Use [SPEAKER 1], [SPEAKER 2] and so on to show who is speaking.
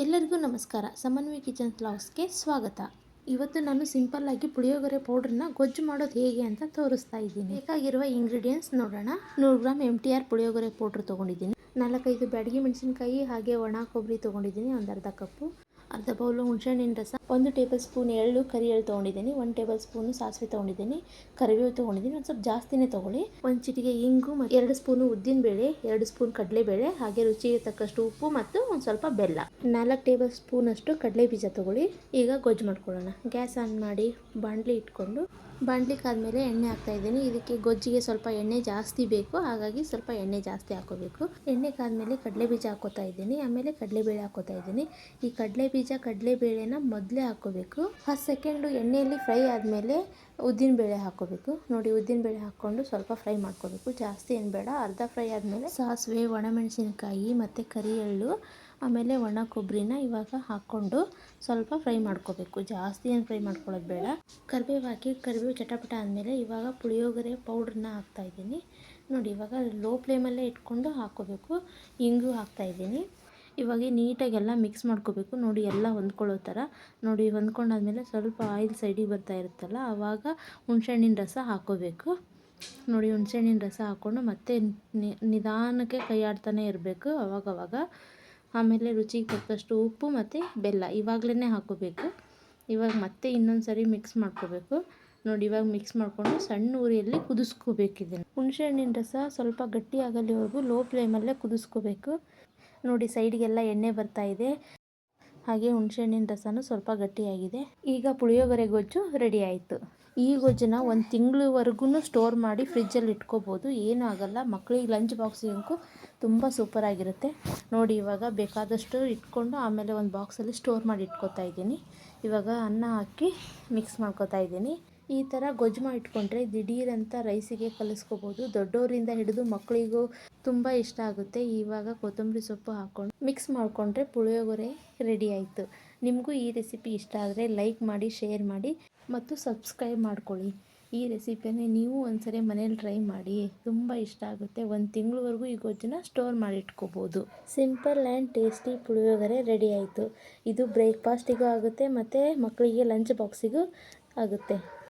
[SPEAKER 1] ಎಲ್ಲರಿಗೂ ನಮಸ್ಕಾರ. ಸಮನ್ವಯ ಕಿಚನ್ ಬ್ಲಾಗ್ಸ್ಗೆ ಸ್ವಾಗತ. ಇವತ್ತು ನಾನು ಸಿಂಪಲ್ಲಾಗಿ ಪುಳಿಯೋಗರೆ ಪೌಡ್ರನ್ನ ಗೊಜ್ಜು ಮಾಡೋದು ಹೇಗೆ ಅಂತ ತೋರಿಸ್ತಾ ಇದ್ದೀನಿ. ಬೇಕಾಗಿರುವ ಇಂಗ್ರೀಡಿಯೆಂಟ್ಸ್ ನೋಡೋಣ. ನೂರು gram M T R puliyogare powder ತೊಗೊಂಡಿದ್ದೀನಿ. ನಾಲ್ಕೈದು ಬ್ಯಾಡಗಿ ಮೆಣಸಿನ್ಕಾಯಿ ಹಾಗೆ ಒಣ ಕೊಬ್ಬರಿ ತೊಗೊಂಡಿದ್ದೀನಿ ಒಂದು ಅರ್ಧ ಕಪ್ಪು. ಅರ್ಧ ಬೌಲು ಹುಣಸೆಹಣ್ಣಿನ ರಸ, ಒಂದು ಟೇಬಲ್ ಸ್ಪೂನ್ ಎಳ್ಳು, ಕರಿ ಎಳ್ಳು ತೊಗೊಂಡಿದ್ದೀನಿ. ಒಂದು ಟೇಬಲ್ ಸ್ಪೂನು ಸಾಸಿವೆ ತೊಗೊಂಡಿದ್ದೀನಿ. ಕರಿಬೇವು ತೊಗೊಂಡಿದ್ದೀನಿ. ಒಂದು ಸ್ವಲ್ಪ ಜಾಸ್ತಿನೇ ತೊಗೊಳ್ಳಿ. ಒಂದು ಚಿಟಿಗೆ ಇಂಗು ಮತ್ತು ಎರಡು ಸ್ಪೂನು ಉದ್ದಿನಬೇಳೆ ಎರಡು ಸ್ಪೂನ್ ಕಡಲೆಬೇಳೆ, ಹಾಗೆ ರುಚಿಗೆ ತಕ್ಕಷ್ಟು ಉಪ್ಪು ಮತ್ತು ಒಂದು ಸ್ವಲ್ಪ ಬೆಲ್ಲ. ನಾಲ್ಕು ಟೇಬಲ್ ಸ್ಪೂನ್ ಅಷ್ಟು ಕಡಲೆ ಬೀಜ ತೊಗೊಳ್ಳಿ. ಈಗ ಗೊಜ್ಜು ಮಾಡ್ಕೊಳ್ಳೋಣ. ಗ್ಯಾಸ್ ಆನ್ ಮಾಡಿ ಬಾಣಲಿ ಇಟ್ಕೊಂಡು. ಬಾಣಲಿಗೆ ಆದಮೇಲೆ ಎಣ್ಣೆ ಹಾಕ್ತಾ ಇದ್ದೀನಿ. ಇದಕ್ಕೆ ಗೊಜ್ಜಿಗೆ ಸ್ವಲ್ಪ ಎಣ್ಣೆ ಜಾಸ್ತಿ ಬೇಕು. ಹಾಗಾಗಿ ಸ್ವಲ್ಪ ಎಣ್ಣೆ ಜಾಸ್ತಿ ಹಾಕೋಬೇಕು. ಎಣ್ಣೆ ಕಾದ್ಮೇಲೆ ಕಡಲೆ ಬೀಜ ಹಾಕೋತಾ ಇದ್ದೀನಿ. ಆಮೇಲೆ ಕಡಲೆಬೇಳೆ ಹಾಕೋತಾ ಇದ್ದೀನಿ. ಈ ಕಡಲೆ ಕಡಲೆಬೇಳೆನ ಮೊದಲೇ ಹಾಕೋಬೇಕು. ಫಸ್ಟ್ ಸೆಕೆಂಡು ಎಣ್ಣೆಯಲ್ಲಿ ಫ್ರೈ ಆದಮೇಲೆ ಉದ್ದಿನ ಬೇಳೆ ಹಾಕೋಬೇಕು. ನೋಡಿ ಉದ್ದಿನ ಬೇಳೆ ಹಾಕ್ಕೊಂಡು ಸ್ವಲ್ಪ ಫ್ರೈ ಮಾಡ್ಕೋಬೇಕು. ಜಾಸ್ತಿ ಏನು ಬೇಡ, ಅರ್ಧ ಫ್ರೈ ಆದಮೇಲೆ ಸಾಸಿವೆ, ಒಣಮೆಣಸಿನಕಾಯಿ ಮತ್ತು ಕರಿ ಎಳ್ಳು ಆಮೇಲೆ ಒಣ ಕೊಬ್ಬರಿನ ಇವಾಗ ಹಾಕ್ಕೊಂಡು ಸ್ವಲ್ಪ ಫ್ರೈ ಮಾಡ್ಕೋಬೇಕು. ಜಾಸ್ತಿ ಏನು ಫ್ರೈ ಮಾಡ್ಕೊಳ್ಳೋದು ಬೇಡ. ಕರಿಬೇವು ಹಾಕಿ ಕರಿಬೇವು ಚಟಪಟ ಆದಮೇಲೆ ಇವಾಗ ಪುಳಿಯೋಗರೆ ಪೌಡ್ರನ್ನ ಹಾಕ್ತಾಯಿದ್ದೀನಿ ನೋಡಿ, ಇವಾಗ ಲೋ ಫ್ಲೇಮಲ್ಲೇ ಇಟ್ಕೊಂಡು ಹಾಕ್ಕೋಬೇಕು. ಇಂಗು ಹಾಕ್ತಾ ಇದ್ದೀನಿ. ಇವಾಗ ನೀಟಾಗಿ ಎಲ್ಲ ಮಿಕ್ಸ್ ಮಾಡ್ಕೋಬೇಕು. ನೋಡಿ ಎಲ್ಲ ಹೊಂದ್ಕೊಳ್ಳೋ ಥರ. ನೋಡಿ ಹೊಂದ್ಕೊಂಡಾದ್ಮೇಲೆ ಸ್ವಲ್ಪ ಆಯಿಲ್ ಸೈಡಿಗೆ ಬರ್ತಾ ಇರುತ್ತಲ್ಲ, ಆವಾಗ ಹುಣ್ಸೆಹಣ್ಣಿನ ರಸ ಹಾಕೋಬೇಕು ನೋಡಿ ಹುಣ್ಸೆಹಣ್ಣಿನ ರಸ ಹಾಕ್ಕೊಂಡು ಮತ್ತೆ ನಿಧಾನಕ್ಕೆ ಕೈ ಆಡ್ತಾನೆ ಇರಬೇಕು ಅವಾಗವಾಗ. ಆಮೇಲೆ ರುಚಿಗೆ ತಕ್ಕಷ್ಟು ಉಪ್ಪು ಮತ್ತು ಬೆಲ್ಲ ಇವಾಗಲೇ ಹಾಕೋಬೇಕು ಇವಾಗ ಮತ್ತೆ ಇನ್ನೊಂದು ಸರಿ ಮಿಕ್ಸ್ ಮಾಡ್ಕೋಬೇಕು. ನೋಡಿ ಇವಾಗ ಮಿಕ್ಸ್ ಮಾಡಿಕೊಂಡು ಸಣ್ಣ ಉರಿಯಲ್ಲಿ ಕುದಿಸ್ಕೋಬೇಕಿದೆ ಹುಣಸೆಹಣ್ಣಿನ ರಸ ಸ್ವಲ್ಪ ಗಟ್ಟಿ ಆಗಲಿವರೆಗೂ ಲೋ ಫ್ಲೇಮಲ್ಲೇ ಕುದಿಸ್ಕೋಬೇಕು. ನೋಡಿ ಸೈಡ್ಗೆಲ್ಲ ಎಣ್ಣೆ ಬರ್ತಾ ಇದೆ. ಹಾಗೆ ಹುಣಸೆಹಣ್ಣಿನ ರಸನೂ ಸ್ವಲ್ಪ ಗಟ್ಟಿಯಾಗಿದೆ. ಈಗ ಪುಳಿಯೋಗರೆ ಗೊಜ್ಜು ರೆಡಿ ಆಯಿತು. ಈ ಗೊಜ್ಜನ್ನ ಒಂದು ತಿಂಗಳವರೆಗೂ ಸ್ಟೋರ್ ಮಾಡಿ ಫ್ರಿಜ್ಜಲ್ಲಿ ಇಟ್ಕೋಬೋದು. ಏನೂ ಆಗೋಲ್ಲ. ಮಕ್ಕಳಿಗೆ ಲಂಚ್ ಬಾಕ್ಸಿಗಂತೂ ತುಂಬ ಸೂಪರಾಗಿರುತ್ತೆ ನೋಡಿ ಇವಾಗ ಬೇಕಾದಷ್ಟು ಇಟ್ಕೊಂಡು ಆಮೇಲೆ ಒಂದು ಬಾಕ್ಸಲ್ಲಿ ಸ್ಟೋರ್ ಮಾಡಿ ಇಟ್ಕೋತಾ ಇದ್ದೀನಿ. ಇವಾಗ ಅನ್ನ ಹಾಕಿ ಮಿಕ್ಸ್ ಮಾಡ್ಕೋತಾ ಇದ್ದೀನಿ. ಈ ಥರ ಗೊಜ್ಜು ಮಾಡಿಟ್ಕೊಂಡ್ರೆ ದಿಢೀರಂತ ರೈಸಿಗೆ ಕಲಿಸ್ಕೋಬೋದು. ದೊಡ್ಡವರಿಂದ ಹಿಡಿದು ಮಕ್ಕಳಿಗೂ ತುಂಬ ಇಷ್ಟ ಆಗುತ್ತೆ. ಇವಾಗ ಕೊತ್ತಂಬರಿ ಸೊಪ್ಪು ಹಾಕ್ಕೊಂಡು ಮಿಕ್ಸ್ ಮಾಡಿಕೊಂಡ್ರೆ ಪುಳಿಯೋಗರೆ ರೆಡಿ ಆಯಿತು. ನಿಮಗೂ ಈ ರೆಸಿಪಿ ಇಷ್ಟ ಆದರೆ ಲೈಕ್ ಮಾಡಿ ಶೇರ್ ಮಾಡಿ ಮತ್ತು ಸಬ್ಸ್ಕ್ರೈಬ್ ಮಾಡ್ಕೊಳ್ಳಿ. ಈ ರೆಸಿಪಿಯನ್ನೇ ನೀವು ಒಂದ್ಸರಿ ಮನೇಲಿ ಟ್ರೈ ಮಾಡಿ ತುಂಬ ಇಷ್ಟ ಆಗುತ್ತೆ. ಒಂದು ತಿಂಗಳವರೆಗೂ ಈ ಗೊಜ್ಜನ್ನ ಸ್ಟೋರ್ ಮಾಡಿ ಇಟ್ಕೋಬೋದು. Simple and tasty puliyogare ready ಆಯಿತು. ಇದು ಬ್ರೇಕ್ಫಾಸ್ಟಿಗೂ ಆಗುತ್ತೆ, ಮತ್ತು ಮಕ್ಕಳಿಗೆ ಲಂಚ್ ಬಾಕ್ಸಿಗೂ ಆಗುತ್ತೆ.